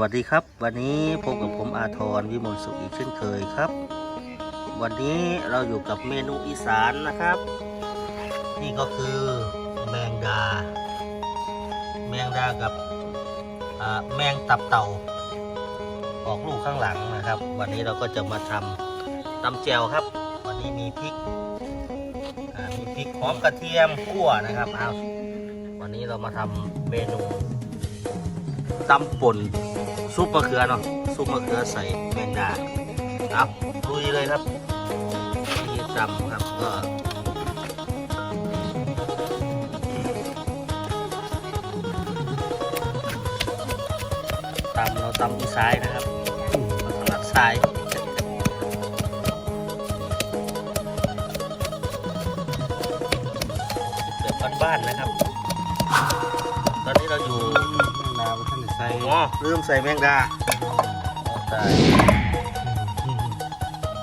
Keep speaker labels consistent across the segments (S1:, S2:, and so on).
S1: วัสดีครับ วันนี้พบกับผมอาทรวิมลสุขอีกเช่นเคยครับ วันนี้เราอยู่กับเมนูอีสานนะครับ นี่ก็คือแมงดา แมงดากับอ่าแมงตับเต่า ออกลูกข้างหลังนะครับ วันนี้เราก็จะมาทำตำแจวครับ วันนี้มีพริกมีพริกหอมกระเทียมขั่วนะครับเอาวันนี้เรามาทำเมนูตำป่น ซุปมะเขือเนาะซุปมะเขือใส่แมงดาครับลุยเลยครับนี่ตำครับก็ตำเราตำที่ซ้ายนะครับเราถนัดซ้ายแบบบ้านๆนะครับา
S2: วท่านใส่
S1: อ๋อลืมใส่แมงดาใส่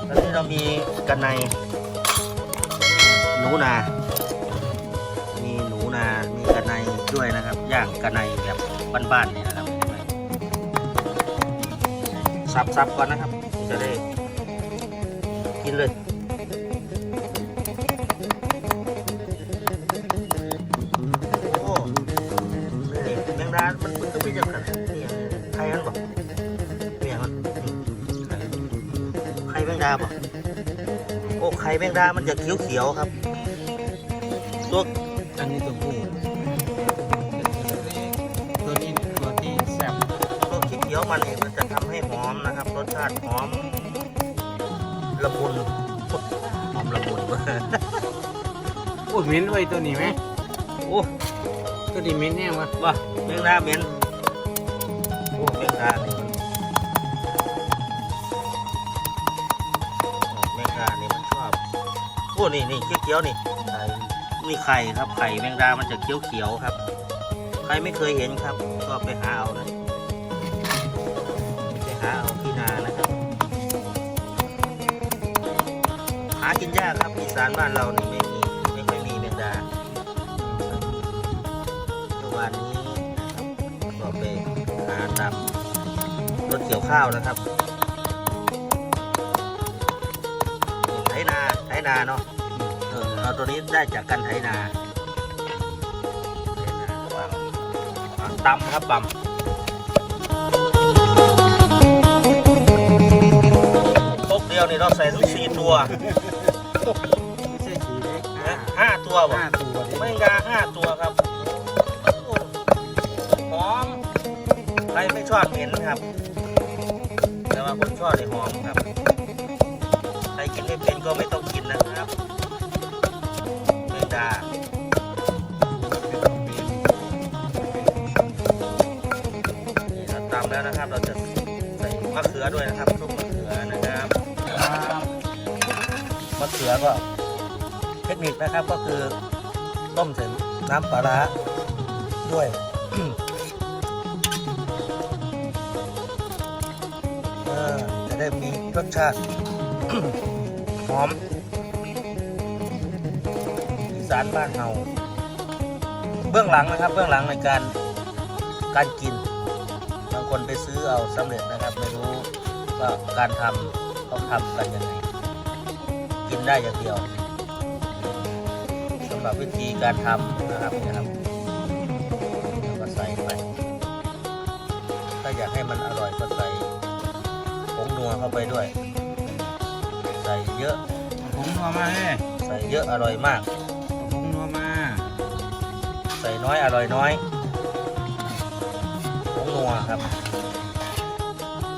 S1: ตอนนี้เรามีกันในหนูนา มีหนูนา มีกันในด้วยนะครับ ย่างกันในแบบบ้านๆนี่นะครับสับๆก่อนนะครับ จะได้กินเลยาบอกโอ้ไข่แมงดา มันจะเขียวๆครับ ตัว
S2: อันนี้ตัวผู้ตัวนี้ตัวที่แซ่บ
S1: ตัวเขียวๆมันเนี่ยมันจะทำให้หอมนะครับ รสชาติหอมละมุนหอมละมุน
S2: โอ้ยเหม็นไว้ตัวนี้ไหม
S1: โอ้
S2: ตัวนี้เหม็นแน่วะ
S1: ว่าแมงดาเหม็นโอ้แมงดานี่มันแอ้นี่นี่เขียวๆนี่นี่ไข่ครับไข่แมงดามันจะเขียวๆครับ ใครไม่เคยเห็นครับ ก็ไปหาเอาเลยไปหาเอาที่นานะครับ หากินยากครับอีสานบ้านเรานี่ไม่มีไม่ค่อยมีแมงดาเมื่อวานนี้ก็ไปหาตามรถเกี่ยวข้าวนะครับ นาไถนาเนาะเออเอาตัวนี้ได้จากการไถนาไถนาปั๊มอะตำครับตำพกเดียวนี่เราใส่ทั้งสี่ตัว
S2: ไม่ใช่สีเล็ก
S1: นะห้าตัวบ่
S2: ห้าตัวดิ
S1: แมงดาห้าตัวครับโอ้หอมใครไม่ชอบเหม็นครับ แต่ว่าคนชอบในหอมครับานี่เราตำแล้วนะครับ เราจะใส่มะเขือด้วยนะครับซุปมะเขือนะครับมะเขือก็เทคนิคนะครับก็คือต้มใส่น้ำปลาร้าด้วยจะได้มีรสชาติหอม สานบ้านเฮาเบื้องหลังนะครับ เบื้องหลังในการการกินบางคนไปซื้อเอาสำเร็จนะครับ ไม่รู้ว่าการทำเขาทำกันยังไงกินได้อย่างเดียวสำหรับวิธีการทำนะครับเนะครับแล้วก็ใส่ไปถ้าอยากให้มันอร่อยก็ใส่ผงนัวเข้าไปด้วย ใส่เยอะ
S2: ผงนัวมาเฮ้ย
S1: ใส่เยอะอร่อยมาก
S2: ผงนัวมา
S1: ใส่ น้อย อร่อยน้อยผงนัวครับ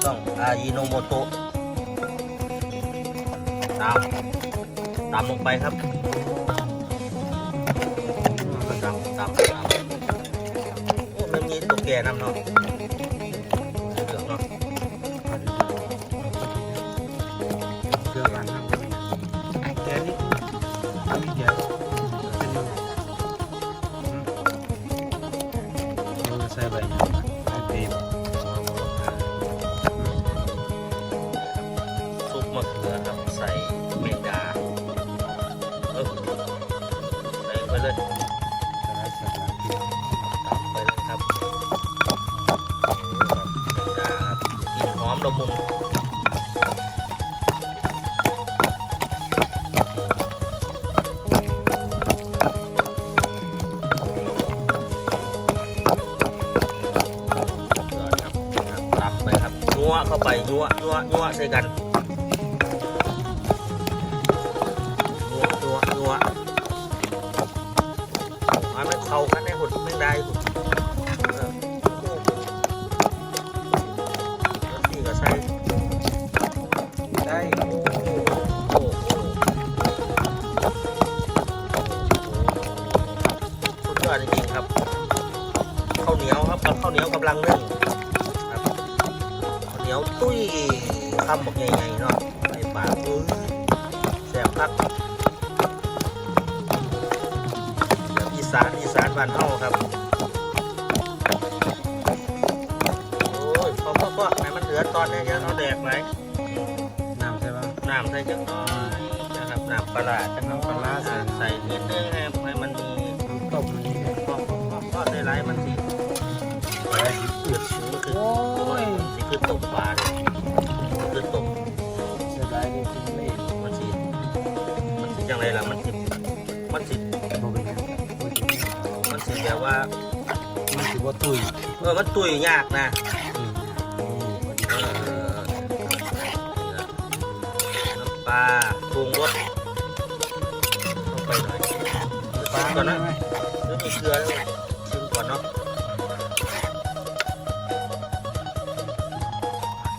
S1: ต้องอายิโนโมโตะตามตามลงไปครับตามตามตามโอ้มันมีตุ๊กแก่นำเนาะ เข้าไปนัวนัวนัวใส่กันนัวนัวนัวมันไม่เข้ากันได้หุ่นไม่ได้หุ่นเออแล้วนี่ก็ใส่
S2: ได้
S1: โอ้โหสุดยอดจริงๆครับข้าวเหนียวครับกับข้าวเหนียวกำลังนึ่ง คำบอกใหญ่ๆเนาะใส่ปากอุ้ยแซ่บคักแบบอีสานอีสานบ้านเฮาครับ โอ้ยพอพอพอไหนมันเหลือตอนนี้จะเอาแดกไหม
S2: น้ำใช่ปะ
S1: น้ำใส่จังน้อยนะครับน้ำปลาร้าจังน้ำปลาร้าใส่ใส่นิดนึงให้ให้มันมี ว่า
S2: มันถือว่าตุย
S1: เออมันตุยยากนะ
S2: อืม
S1: เออนี่ล่ะน้ำปลาปรุงรสลงไปหน่อย
S2: ปลา
S1: ก่อนนะ
S2: ไหม
S1: เดี๋ยวมีเกลือด้วยชิมก่อนเนาะ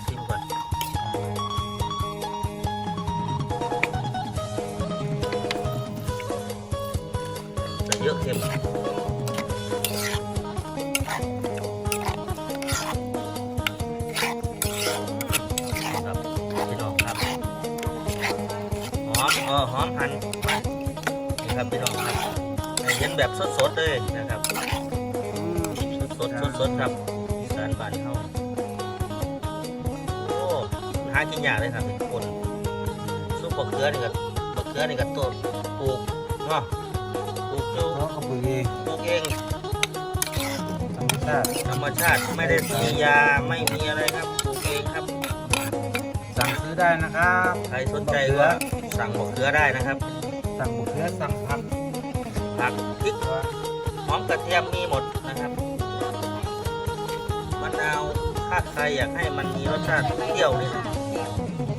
S1: ชิมก่อนจะเยอะเค็ม หอมเออหอมหั่นนี่ครับพี่น้องครับให้เห็นแบบสดๆเลยนะครับ
S2: อืม
S1: สดสดสดครับอีสานบ้านเขาโอ้หากินยากเลยครับทุกคนซุปบะเขือนี่ก็บะเขือนี่ก็ต้นปลูกเนาะปลูกอยู่
S2: แล้วก็ปุ๋ยเอง
S1: ปลูกเอง
S2: ธรรมชาติ
S1: ธรรมชาติไม่ได้มียาไม่มีอะไรครับปลูกเองครับ
S2: สั่งซื้ อได้นะครับ
S1: ใครสนใจก็สั่งบะเขือได้นะครับ
S2: สั่งบุกเนื้อสั่งผัก
S1: ผักพริกหอมกระเทียมมีหมดนะครับมะนาวถ้าใครอยากให้มันมีรสชาติเปรี้ยวนี่นะ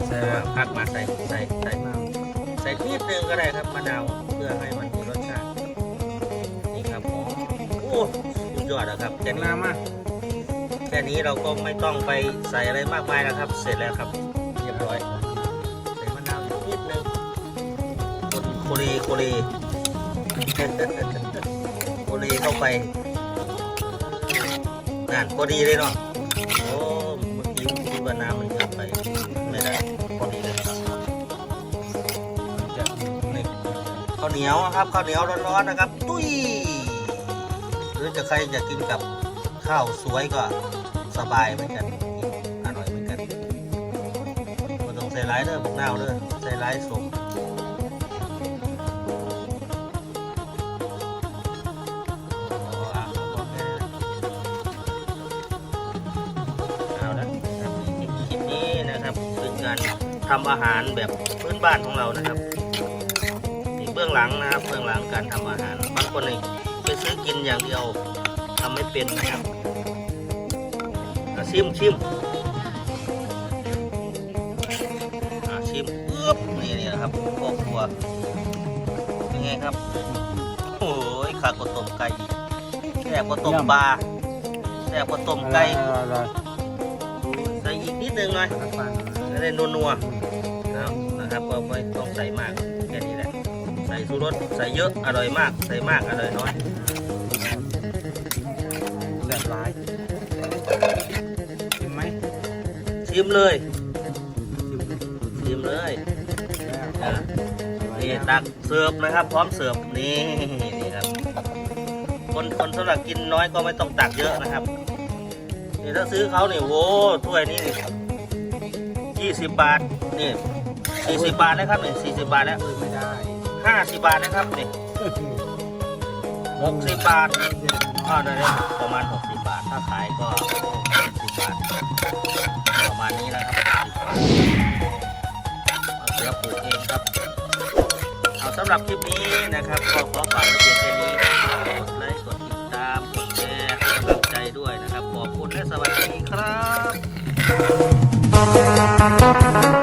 S2: ใส่
S1: แต่
S2: ว่า
S1: ว่าพักมาใส่ใส่ใส่
S2: น้
S1: ใส่นิดนึงก็ได้ครับมะนาวเพื่อให้มันมีรสชาตินี่ครับผมโอ้สุดยอดนะครับำแค่
S2: แกง
S1: นี้
S2: น้ำมา
S1: แค่นี้เราก็ไม่ต้องไปใส่อะไรมากมายแล้วครับ เสร็จแล้วครับ คนโคลีโคลีโคลีเข้าไปงานพอดีเลยเนาะโอ้เมื่อกี้คิดว่าน้ำมันเยอะไปไม่ได้พอดีเลยข้าวเหนียวครับข้าวเหนียวร้อนๆนะครับ ตุ้ยหรือจะใครจะกินกับข้าวสวยก็สบายเหมือนกันอร่อยเหมือนกันไมันต้องใส่ร้ายเด้อพวกนาวเด้อใส่ร้ายสม การทำอาหารแบบพื้นบ้านของเรานะครับนี่เบื้องหลังนะครับเบื้องหลังการทำอาหารบางคนนี่ไปซื้อกินอย่างเดียวทำไม่เป็นนะครับอะชิมชิมอะชิมปึ๊บนี่นี่นะครับครอบครัวเป็นไงครับโอ้ยขากว่าต้มไก่แซ่บกว่าต้มปลาแซ่บกว่าต้มไก่
S2: อร่อย
S1: ใส่อีกนิดนึงหน่อย
S2: น้ำปลา
S1: จะ ได้นัวๆเอานะครับก็ไม่ต้องใส่มากแค่นี้แหละใส่ชูรสใส่เยอะอร่อยมาก ใส่มากอร่อยน้อย
S2: แซ่บร้ายชิมไหม
S1: ชิมเลย
S2: ชิม
S1: ชิมเลย
S2: แล้ว
S1: อะนี่ตักเสิร์ฟนะครับ พร้อมเสิร์ฟนี่นี่ครับคนคนสำหรับกินน้อยก็ไม่ต้องตักเยอะนะครับนี่ถ้าซื้อเขาเนี่ยโว้ถ้วยนี้นี่ ยี่สิบบาทนี่สี่สิบบาทนะครับนี่สี่สิบบาทแล้ว
S2: เอ้ยไม่ได้
S1: ห้าสิบบาทนะครับนี่หกสิบบาทก็ได้ประมาณ60บาท ถ้าขายก็สิบบาท ประมาณนี้แล้วครับเอาเสือปลูกเองครับ เอาสำหรับคลิปนี้นะครับก็ขอฝากไว้เพียงแค่นี้กดไลค์กดติดตามกดแชร์ให้กำลังใจด้วยนะครับ ขอบคุณและสวัสดีครับ Thank you.